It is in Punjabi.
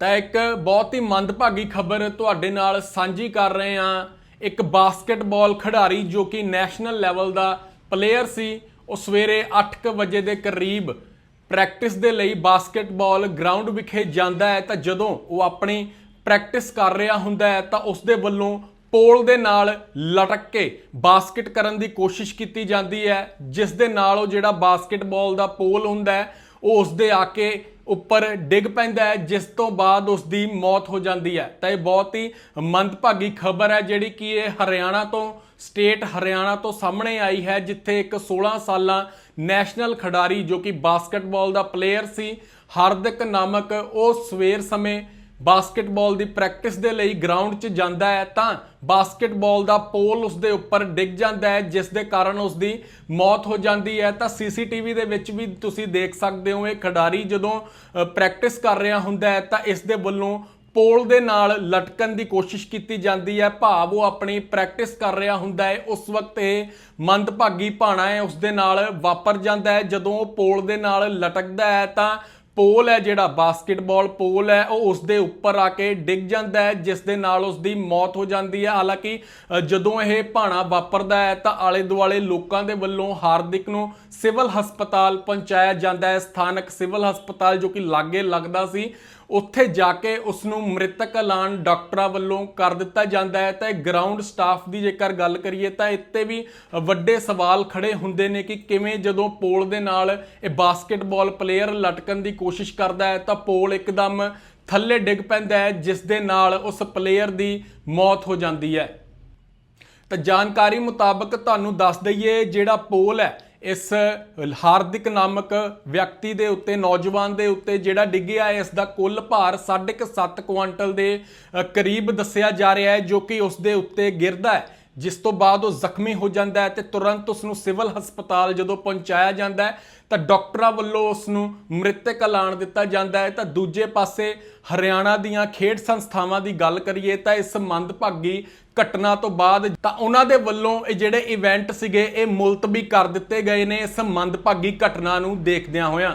ਤਾਂ ਇੱਕ ਬਹੁਤ ਹੀ ਮੰਦਭਾਗੀ ਖਬਰ ਤੁਹਾਡੇ ਨਾਲ ਸਾਂਝੀ ਕਰ ਰਹੇ ਹਾਂ। ਇੱਕ ਬਾਸਕਟਬਾਲ ਖਿਡਾਰੀ ਜੋ ਕਿ ਨੈਸ਼ਨਲ ਲੈਵਲ ਦਾ ਪਲੇਅਰ ਸੀ, ਉਹ ਸਵੇਰੇ 8:00 ਵਜੇ ਦੇ ਕਰੀਬ ਪ੍ਰੈਕਟਿਸ ਦੇ ਲਈ ਬਾਸਕਟਬਾਲ ਗਰਾਊਂਡ ਵਿਖੇ ਜਾਂਦਾ ਹੈ। ਤਾਂ ਜਦੋਂ ਉਹ ਆਪਣੀ ਪ੍ਰੈਕਟਿਸ ਕਰ ਰਿਹਾ ਹੁੰਦਾ ਹੈ, ਤਾਂ ਉਸ ਦੇ ਵੱਲੋਂ ਪੋਲ ਦੇ ਨਾਲ ਲਟਕ ਕੇ ਬਾਸਕਟ ਕਰਨ ਦੀ ਕੋਸ਼ਿਸ਼ ਕੀਤੀ ਜਾਂਦੀ ਹੈ, ਜਿਸ ਦੇ ਨਾਲ ਉਹ ਜਿਹੜਾ ਬਾਸਕਟਬਾਲ ਦਾ ਪੋਲ ਹੁੰਦਾ ਹੈ, ਉਹ ਉਸ ਦੇ ਆ ਕੇ ਉੱਪਰ ਡਿੱਗ ਪੈਂਦਾ ਹੈ, ਜਿਸ ਤੋਂ ਬਾਅਦ ਉਸ ਦੀ ਮੌਤ ਹੋ ਜਾਂਦੀ ਹੈ। ਤਾਂ ਇਹ ਬਹੁਤ ਹੀ ਮੰਦਭਾਗੀ ਖਬਰ ਹੈ, ਜਿਹੜੀ ਕਿ ਇਹ ਹਰਿਆਣਾ ਤੋਂ, ਸਟੇਟ ਹਰਿਆਣਾ ਤੋਂ ਸਾਹਮਣੇ ਆਈ ਹੈ, ਜਿੱਥੇ ਇੱਕ 16 ਸਾਲਾਂ ਨੈਸ਼ਨਲ ਖਿਡਾਰੀ ਜੋ ਕਿ ਬਾਸਕਟਬਾਲ ਦਾ ਪਲੇਅਰ ਸੀ, ਹਾਰਦਿਕ ਨਾਮਕ ਉਹ ਸਵੇਰ ਸਮੇਂ ਬਾਸਕਟਬਾਲ ਦੀ ਪ੍ਰੈਕਟਿਸ ਦੇ ਲਈ ਗਰਾਊਂਡ 'ਚ ਜਾਂਦਾ ਹੈ ਤਾਂ ਬਾਸਕਟਬਾਲ ਦਾ ਪੋਲ ਉਸ ਦੇ ਉੱਪਰ ਡਿੱਗ ਜਾਂਦਾ ਹੈ, ਜਿਸ ਦੇ ਕਾਰਨ ਉਸ ਦੀ ਮੌਤ ਹੋ ਜਾਂਦੀ ਹੈ। ਤਾਂ ਸੀਸੀਟੀਵੀ ਦੇ ਵਿੱਚ ਵੀ ਤੁਸੀਂ ਦੇਖ ਸਕਦੇ ਹੋ, ਇਹ ਖਿਡਾਰੀ ਜਦੋਂ ਪ੍ਰੈਕਟਿਸ ਕਰ ਰਿਹਾ ਹੁੰਦਾ ਹੈ ਤਾਂ ਇਸ ਦੇ ਵੱਲੋਂ ਪੋਲ ਦੇ ਨਾਲ ਲਟਕਣ ਦੀ ਕੋਸ਼ਿਸ਼ ਕੀਤੀ ਜਾਂਦੀ ਹੈ। ਭਾਵ ਉਹ ਆਪਣੀ ਪ੍ਰੈਕਟਿਸ ਕਰ ਰਿਹਾ ਹੁੰਦਾ ਹੈ, ਉਸ ਵਕਤ ਇਹ ਮੰਦਭਾਗੀ ਭਾਣਾ ਹੈ, ਉਸ ਦੇ ਨਾਲ ਵਾਪਰ ਜਾਂਦਾ ਹੈ। ਜਦੋਂ ਉਹ ਪੋਲ ਦੇ ਨਾਲ ਲਟਕਦਾ ਹੈ ਤਾਂ ਪੋਲ ਹੈ ਜਿਹੜਾ, ਬਾਸਕਟਬਾਲ ਪੋਲ ਹੈ, ਉਹ ਉਸ ਦੇ ਉੱਪਰ ਆ ਕੇ ਡਿੱਗ ਜਾਂਦਾ ਹੈ, ਜਿਸ ਦੇ ਨਾਲ ਉਸ ਦੀ ਮੌਤ ਹੋ ਜਾਂਦੀ ਹੈ। ਹਾਲਾਂਕਿ ਜਦੋਂ ਇਹ ਭਾਣਾ ਵਾਪਰਦਾ ਹੈ, ਤਾਂ ਆਲੇ ਦੁਆਲੇ ਲੋਕਾਂ ਦੇ ਵੱਲੋਂ ਹਾਰਦਿਕ ਨੂੰ ਸਿਵਲ ਹਸਪਤਾਲ ਪਹੁੰਚਾਇਆ ਜਾਂਦਾ ਹੈ। ਸਥਾਨਕ ਸਿਵਲ ਹਸਪਤਾਲ ਜੋ ਕਿ ਲਾਗੇ ਲੱਗਦਾ ਸੀ ਉੱਥੇ ਜਾ ਕੇ ਉਸ ਨੂੰ ਮ੍ਰਿਤਕ ਐਲਾਨ ਡਾਕਟਰਾਂ ਵੱਲੋਂ ਕਰ ਦਿੱਤਾ ਜਾਂਦਾ ਹੈ। ਤਾਂ ਇਹ ਗਰਾਊਂਡ ਸਟਾਫ ਦੀ ਜੇਕਰ ਗੱਲ ਕਰੀਏ ਤਾਂ ਇੱਥੇ ਵੀ ਵੱਡੇ ਸਵਾਲ ਖੜੇ ਹੁੰਦੇ ਨੇ ਕਿ ਕਿਵੇਂ ਜਦੋਂ ਪੋਲ ਦੇ ਨਾਲ ਇਹ ਬਾਸਕਟਬਾਲ ਪਲੇਅਰ ਲਟਕਣ ਦੀ ਕੋਸ਼ਿਸ਼ ਕਰਦਾ ਹੈ ਤਾਂ ਪੋਲ ਇੱਕਦਮ ਥੱਲੇ ਡਿੱਗ ਪੈਂਦਾ ਹੈ, ਜਿਸ ਦੇ ਨਾਲ ਉਸ ਪਲੇਅਰ ਦੀ ਮੌਤ ਹੋ ਜਾਂਦੀ ਹੈ। ਤਾਂ ਜਾਣਕਾਰੀ ਮੁਤਾਬਕ ਤੁਹਾਨੂੰ ਦੱਸ ਦਈਏ ਜਿਹੜਾ ਪੋਲ ਹੈ ਇਸ ਹਾਰਦਿਕ ਨਾਮਕ ਵਿਅਕਤੀ ਦੇ ਉੱਤੇ, ਨੌਜਵਾਨ ਦੇ ਉੱਤੇ ਜਿਹੜਾ ਡਿੱਗਿਆ ਹੈ, ਇਸ ਦਾ ਕੁੱਲ ਭਾਰ 7.5 ਕੁਆਂਟਲ ਦੇ ਕਰੀਬ ਦੱਸਿਆ ਜਾ ਰਿਹਾ ਹੈ, ਜੋ ਕਿ ਉਸ ਦੇ ਉੱਤੇ ਗਿਰਦਾ ਹੈ। ਜਿਸ ਤੋਂ ਬਾਅਦ ਉਹ ਜ਼ਖਮੀ ਹੋ ਜਾਂਦਾ ਹੈ ਤੇ ਤੁਰੰਤ ਉਸ ਨੂੰ ਸਿਵਲ ਹਸਪਤਾਲ ਜਦੋਂ ਪਹੁੰਚਾਇਆ ਜਾਂਦਾ ਹੈ, ਤਾਂ ਡਾਕਟਰਾਂ ਵੱਲੋਂ ਉਸ ਨੂੰ ਮ੍ਰਿਤਕ ਐਲਾਨ ਦਿੱਤਾ ਜਾਂਦਾ ਹੈ। ਤਾਂ ਦੂਜੇ ਪਾਸੇ ਹਰਿਆਣਾ ਦੀਆਂ ਖੇਡ ਸੰਸਥਾਵਾਂ ਦੀ ਗੱਲ ਕਰੀਏ ਤਾਂ ਇਸ ਮੰਦਭਾਗੀ ਘਟਨਾ ਤੋਂ ਬਾਅਦ ਤਾਂ ਉਹਨਾਂ ਦੇ ਵੱਲੋਂ ਇਹ ਜਿਹੜੇ ਇਵੈਂਟ ਸੀਗੇ, ਇਹ ਮੁਲਤਵੀ ਕਰ ਦਿੱਤੇ ਗਏ ਨੇ ਇਸ ਮੰਦਭਾਗੀ ਘਟਨਾ ਨੂੰ ਦੇਖਦਿਆਂ ਹੋਇਆਂ।